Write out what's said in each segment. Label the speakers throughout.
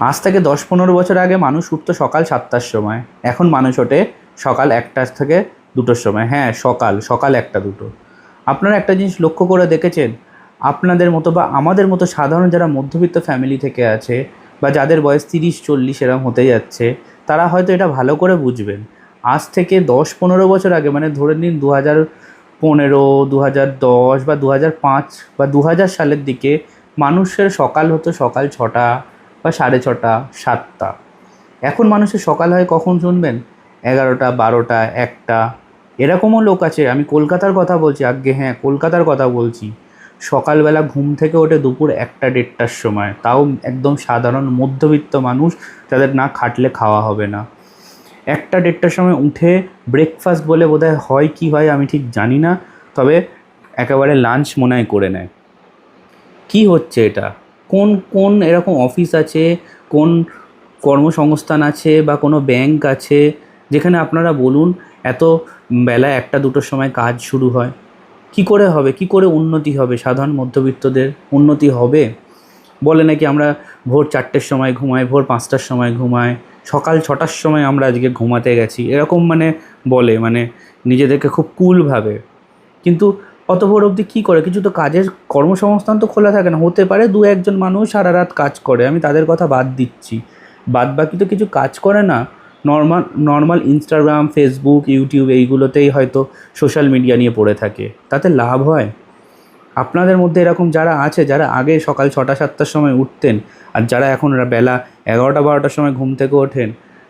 Speaker 1: আজ থেকে দশ পনেরো বছর আগে মানুষ উঠতো সকাল সাতটার সময়। এখন মানুষ ওঠে সকাল একটার থেকে দুটোর সময়। হ্যাঁ সকাল সকাল একটা, দুটো। আপনারা একটা জিনিস লক্ষ্য করে দেখেছেন? আপনাদের মতো বা আমাদের মতো সাধারণ যারা মধ্যবিত্ত ফ্যামিলি থেকে আছে বা যাদের বয়স তিরিশ, চল্লিশ এরম হতে যাচ্ছে, তারা হয়তো এটা ভালো করে বুঝবেন। আজ থেকে দশ পনেরো বছর আগে মানে ধরে নিন দু হাজার পনেরো, দু হাজার দশ বা দু হাজার পাঁচ বা দু হাজার সালের দিকে মানুষের সকাল হতো সকাল ছটা বা সাড়ে ছটা, সাতটা। এখন মানুষের সকাল হয় কখন শুনবেন? এগারোটা, বারোটা, একটা। এরকমও লোক আছে, আমি কলকাতার কথা বলছি আগে হ্যাঁ কলকাতার কথা বলছি। সকালবেলা ঘুম থেকে ওঠে দুপুর একটা, দেড়টার সময়। তাও একদম সাধারণ মধ্যবিত্ত মানুষ যাদের না খাটলে খাওয়া হবে না। একটা, দেড়টার সময় উঠে ব্রেকফাস্ট বলে বোধহয় হয় কি হয় আমি ঠিক জানি না, তবে একেবারে লাঞ্চ মনে হয় করে নেয়। কি হচ্ছে এটা? কোন কোন এরকম অফিস আছে, কোন কর্মসংস্থান আছে বা কোনো ব্যাংক আছে, যেখানে আপনারা বলুন এত বেলা একটা দুটোর সময় কাজ শুরু হয়? কি করে হবে? কি করে উন্নতি হবে? সাধারণ মধ্যবিত্তদের উন্নতি হবে? বলে নাকি আমরা ভোর চারটের সময় ঘুমাই, ভোর পাঁচটার সময় ঘুমাই, সকাল ছটার সময় আমরা আজকে ঘুমাতে গেছি। এরকম মানে বলে মানে নিজেদেরকে খুব কুলভাবে কিন্তু অত ভোর অবধি কী করে? কিছু তো কাজের কর্মসংস্থান তো খোলা থাকে না। হতে পারে দু একজন মানুষ সারা রাত কাজ করে। আমি তাদের কথা বাদ দিচ্ছি। বাদ বাকি তো কিছু কাজ করে না। Normal normal Instagram Facebook YouTube এইগুলোতেই হয়তো সোশ্যাল মিডিয়া নিয়ে পড়ে থাকে। তাতে লাভ হয়? আপনাদের মধ্যে এরকম যারা আছে, যারা আগে সকাল ছটা, সাতটার সময় উঠতেন আর যারা এখন বেলা এগারোটা, বারোটার সময় ঘুম থেকে ওঠেন,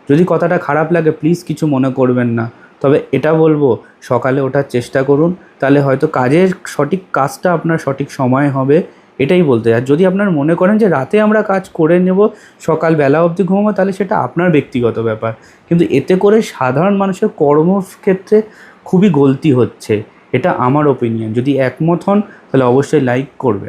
Speaker 1: যদি কথাটা খারাপ লাগে প্লিজ কিছু মনে করবেন না। তবে এটা বলব, সকালে ওঠার চেষ্টা করুন, তাহলে হয়তো কাজের সঠিক কাজটা আপনার সঠিক সময় হবে, এটাই বলতে আর যদি আপনার মনে করেন যে রাতে আমরা কাজ করে নেব সকাল বেলা অবধি ঘুমাবো, তাহলে সেটা আপনার ব্যক্তিগত ব্যাপার। কিন্তু এতে করে সাধারণ মানুষের কর্মক্ষেত্রে খুবই গলতি হচ্ছে, এটা আমার ওপিনিয়ন যদি একমত হন, তাহলে অবশ্যই লাইক করবেন।